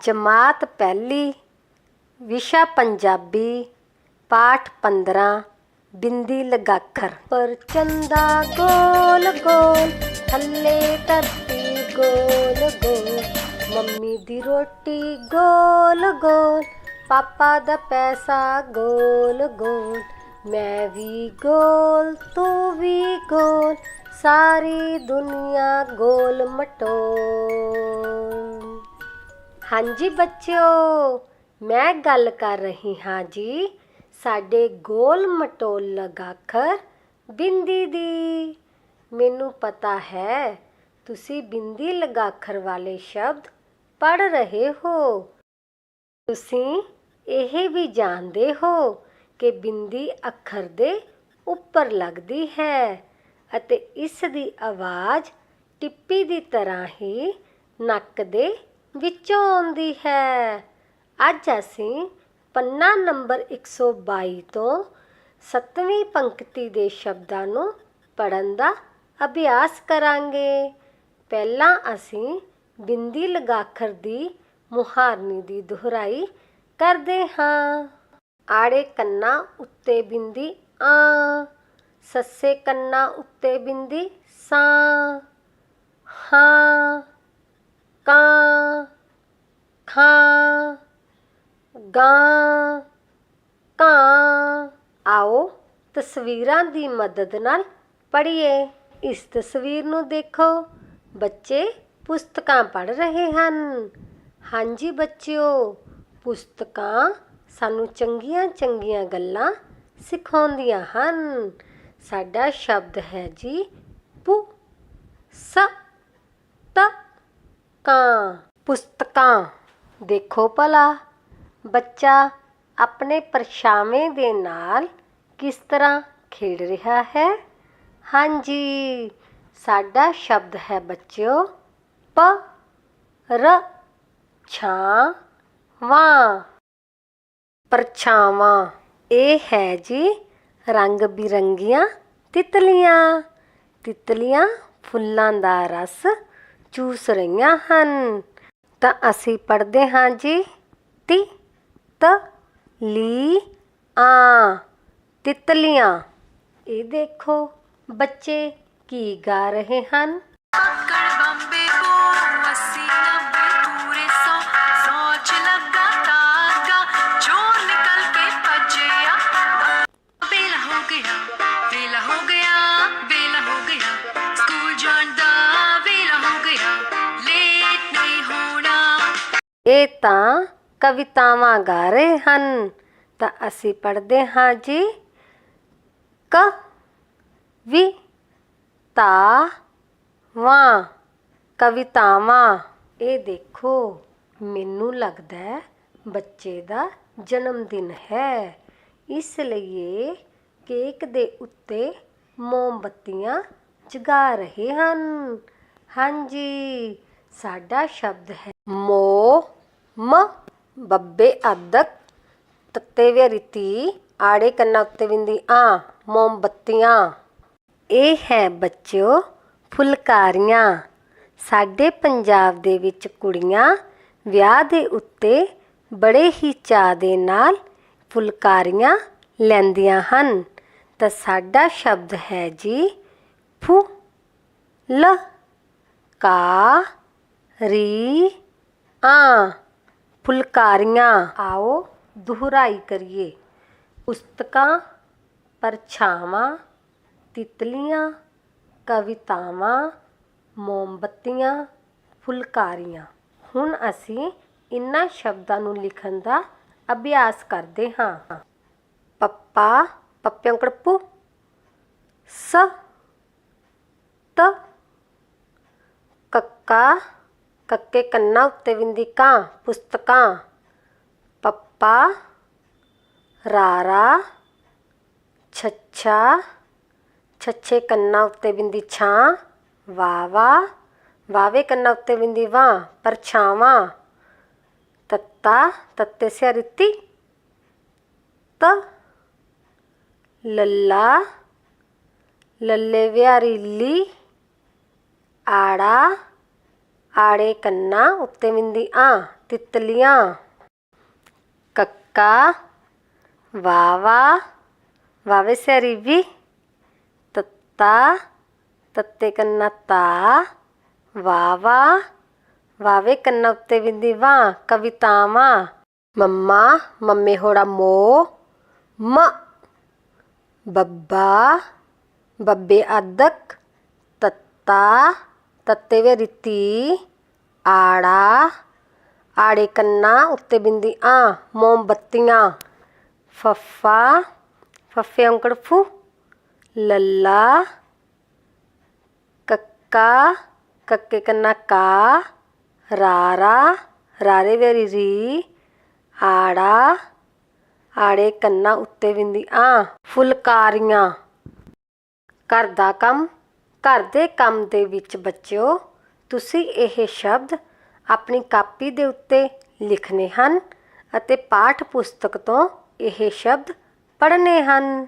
ਜਮਾਤ ਪਹਿਲੀ, ਵਿਸ਼ਾ ਪੰਜਾਬੀ, ਪਾਠ 15 ਬਿੰਦੀ ਲਗਾਖਰ। ਪਰ ਚੰਦਾ ਗੋਲ ਗੋਲ, ਥੱਲੇ ਧਰਤੀ ਗੋਲ ਗੋਲ, ਮੰਮੀ ਦੀ ਰੋਟੀ ਗੋਲ ਗੋਲ, ਪਾਪਾ ਦਾ ਪੈਸਾ ਗੋਲ ਗੋਲ, ਮੈਂ ਵੀ ਗੋਲ, ਤੂੰ ਵੀ ਗੋਲ, ਸਾਰੀ ਦੁਨੀਆ ਗੋਲ ਮਟੋ ਹਾਂਜੀ ਬੱਚਿਓ, ਮੈਂ ਗੱਲ ਕਰ ਰਹੀ ਹਾਂ ਜੀ ਸਾਡੇ ਗੋਲ ਮਟੋਲ ਲਗਾਖਰ ਬਿੰਦੀ ਦੀ। ਮੈਨੂੰ ਪਤਾ ਹੈ, ਤੁਸੀਂ ਬਿੰਦੀ ਲਗਾਖਰ ਵਾਲੇ ਸ਼ਬਦ ਪੜ ਰਹੇ ਹੋ। ਤੁਸੀਂ ਇਹ ਵੀ ਜਾਣਦੇ ਹੋ ਕਿ ਬਿੰਦੀ ਅੱਖਰ ਦੇ ਉੱਪਰ ਲੱਗਦੀ ਹੈ ਅਤੇ ਇਸ ਦੀ ਆਵਾਜ਼ ਟਿੱਪੀ ਦੀ ਤਰ੍ਹਾਂ ਹੀ ਨੱਕ ਦੇ ਵਿੱਚੋਂ ਆਉਂਦੀ ਹੈ। ਅੱਜ ਅਸੀਂ ਪੰਨਾ ਨੰਬਰ 122 ਤੋਂ 7ਵੀਂ ਪੰਕਤੀ ਦੇ ਸ਼ਬਦਾਂ ਨੂੰ ਪੜਨ ਦਾ ਅਭਿਆਸ ਕਰਾਂਗੇ। ਪਹਿਲਾਂ ਅਸੀਂ ਬਿੰਦੀ ਲਗਾਖਰ ਦੀ ਮੁਹਾਰਨੀ ਦੀ ਦੁਹਰਾਈ ਕਰਦੇ ਹਾਂ। ਆੜੇ ਕੰਨਾਂ ਉੱਤੇ ਬਿੰਦੀ ਆ, ਸੱਸੇ ਕੰਨਾਂ ਉੱਤੇ ਬਿੰਦੀ ਸਾਂ, ਹਾਂ। ਕਾਂ ਖਾਂ ਗਾਂ, ਕਾਂ। ਆਓ ਤਸਵੀਰਾਂ ਦੀ ਮਦਦ ਨਾਲ ਪੜ੍ਹੀਏ। ਇਸ ਤਸਵੀਰ ਨੂੰ ਦੇਖੋ। ਬੱਚੇ ਪੁਸਤਕਾਂ ਪੜ੍ਹ ਰਹੇ ਹਨ। ਹਾਂਜੀ ਬੱਚਿਓ, ਪੁਸਤਕਾਂ ਸਾਨੂੰ ਚੰਗੀਆਂ ਚੰਗੀਆਂ ਗੱਲਾਂ ਸਿਖਾਉਂਦੀਆਂ ਹਨ। ਸਾਡਾ ਸ਼ਬਦ ਹੈ ਜੀ ਪੁ ਸ ਕਾਂ ਪੁਸਤਕਾਂ। ਦੇਖੋ ਭਲਾ, ਬੱਚਾ ਆਪਣੇ ਪਰਛਾਵੇਂ ਦੇ ਨਾਲ ਕਿਸ ਤਰ੍ਹਾਂ ਖੇਡ ਰਿਹਾ ਹੈ? ਹਾਂਜੀ, ਸਾਡਾ ਸ਼ਬਦ ਹੈ ਬੱਚਿਓ, ਪ, ਰ, ਛਾਂ, ਵਾਂ। ਪਰਛਾਵਾਂ, ਇਹ ਹੈ ਜੀ ਰੰਗ ਬਿਰੰਗੀਆਂ ਤਿਤਲੀਆਂ। ਤਿਤਲੀਆਂ ਫੁੱਲਾਂ ਦਾ ਰਸ ਚੂਸ ਰਹੀਆਂ ਹਨ। ਤਾਂ ਅਸੀਂ ਪੜ੍ਹਦੇ ਹਾਂ ਜੀ। ਤੀ ਤ ਲੀ ਆ ਤਿਤਲੀਆਂ। ਇਹ ਦੇਖੋ ਬੱਚੇ ਕੀ ਗਾ ਰਹੇ ਹਨ। ਪੱਕੜ ਬੰਬੇ ਕੋ 80 90 ਪੂਰੇ 100 100 ਚ ਲੱਗਾ ਤਾਗਾ ਚੋਰ ਨਿਕਲ ਕੇ ਭੱਜਿਆ। ਵੇਲਾ ਹੋ ਗਿਆ ਵੇਲਾ ਹੋ ਗਿਆ। ਇਹ ਤਾਂ ਕਵਿਤਾਵਾਂ ਗਾ ਰਹੇ ਹਨ। ਤਾਂ ਅਸੀਂ ਪੜ੍ਹਦੇ ਹਾਂ ਜੀ। ਕ ਵੀ ਤਾ ਵਾਂ। ਕਵਿਤਾਵਾਂ। ਇਹ ਦੇਖੋ, ਮੈਨੂੰ ਲੱਗਦਾ ਹੈ ਬੱਚੇ ਦਾ ਜਨਮ ਦਿਨ ਹੈ। ਇਸ ਲਈ ਇਹ ਕੇਕ ਦੇ ਉੱਤੇ ਮੋਮਬੱਤੀਆਂ ਜਗਾ ਰਹੇ ਹਨ। ਹਾਂਜੀ ਸਾਡਾ ਸ਼ਬਦ ਹੈ ਮੋ ਮ ਬੱਬੇ ਅਦਕ ਤੱਤੇ ਵੇ ਆੜੇ ਕੰਨਾਂ ਉੱਤੇ ਬਿੰਦੀ ਆ, ਮੋਮਬੱਤੀਆਂ। ਇਹ ਹੈ ਬੱਚਿਓ, ਫੁਲਕਾਰੀਆਂ। ਸਾਡੇ ਪੰਜਾਬ ਦੇ ਵਿੱਚ ਕੁੜੀਆਂ ਵਿਆਹ ਦੇ ਉੱਤੇ ਬੜੇ ਹੀ ਚਾਅ ਦੇ ਨਾਲ ਫੁਲਕਾਰੀਆਂ ਲੈਂਦੀਆਂ ਹਨ। ਤਾਂ ਸਾਡਾ ਸ਼ਬਦ ਹੈ ਜੀ ਫੁ ਲ ਕਾ ਰੀ ਆ। ਫੁਲਕਾਰੀਆਂ। ਆਓ ਦੁਹਰਾਈ ਕਰੀਏ। ਪੁਸਤਕਾਂ, ਪਰਛਾਵਾਂ, ਤਿਤਲੀਆਂ, ਕਵਿਤਾਵਾਂ, ਮੋਮਬੱਤੀਆਂ, ਫੁਲਕਾਰੀਆਂ। ਹੁਣ ਅਸੀਂ ਇਨ੍ਹਾਂ ਸ਼ਬਦਾਂ ਨੂੰ ਲਿਖਣ ਦਾ ਅਭਿਆਸ ਕਰਦੇ ਹਾਂ। ਪੱਪਾ ਪੱਪਿਆਂ ਕੜਪੂ। ਸ, ਤ, ਕੱਕਾ ਕੱਕੇ ਕੰਨਾਂ ਉੱਤੇ ਬਿੰਦੀ ਕਾਂ, ਪੁਸਤਕਾਂ। ਪੱਪਾ, ਰਾਰਾ, ਛੱਛਾ। ਛੱਛੇ ਕੰਨਾਂ ਉੱਤੇ ਬਿੰਦੀ ਛਾਂ, ਵਾਵਾ। ਵਾਵੇ ਕੰਨਾਂ ਉੱਤੇ ਬਿੰਦੀ ਵਾਂ ਪਰਛਾਵਾਂ ਤੱਤਾ, ਤੱਤੇ ਸਿਆ ਰਿੱਤੀ। ਤ, ਲੱਲਾ। ਲੱਲੇ ਵਿਆਰੀ ਲੀ। ਆੜਾ। ਆੜੇ ਕੰਨਾ ਉੱਤੇ ਬਿੰਦੀ ਆ, ਤਿਤਲੀਆਂ। ਕੱਕਾ, ਵਾਵਾ, ਵਾਵੇ ਸਿਆਰੀ ਵੀ ਤੱਤਾ, ਤੱਤੇ ਕੰਨਾ ਤਾ, ਵਾਵਾ, ਵਾਵੇ ਕੰਨਾ ਉੱਤੇ ਬਿੰਦੀ ਵਾਂ, ਕਵਿਤਾਵਾਂ। ਮੰਮਾ, ਮੰਮੇ ਹੋੜਾ ਮੋ, ਮ। ਬੱਬਾ, ਬੱਬੇ ਅਦਕ, ਤੱਤਾ ਤੱਤੇ ਵੇ ਰਿਤੀ, ਆੜਾ, ਆੜੇ ਕੰਨਾ ਉੱਤੇ ਬਿੰਦੀ ਆ, ਮੋਮਬੱਤੀਆਂ, ਫੱਫਾ, ਫੱਫੇ ਔਂਕੜ ਫੂ, ਲੱਲਾ, ਕੱਕਾ, ਕੱਕੇ ਕੰਨਾ ਕਾ, ਰਾਰਾ, ਰਾਰੇ ਵੇਰੀ ਰੀ ਆੜਾ, ਆੜੇ ਕੰਨਾ ਉੱਤੇ ਬਿੰਦੀ ਆ, ਫੁਲਕਾਰੀਆਂ। ਘਰ ਦਾ ਕੰਮ ਘਰ ਦੇ ਕੰਮ ਦੇ ਵਿੱਚ ਬੱਚਿਓ, ਤੁਸੀਂ ਇਹ ਸ਼ਬਦ ਆਪਣੀ ਕਾਪੀ ਦੇ ਉੱਤੇ ਲਿਖਣੇ ਹਨ ਅਤੇ ਪਾਠ ਪੁਸਤਕ ਤੋਂ ਇਹ ਸ਼ਬਦ ਪੜ੍ਹਨੇ ਹਨ।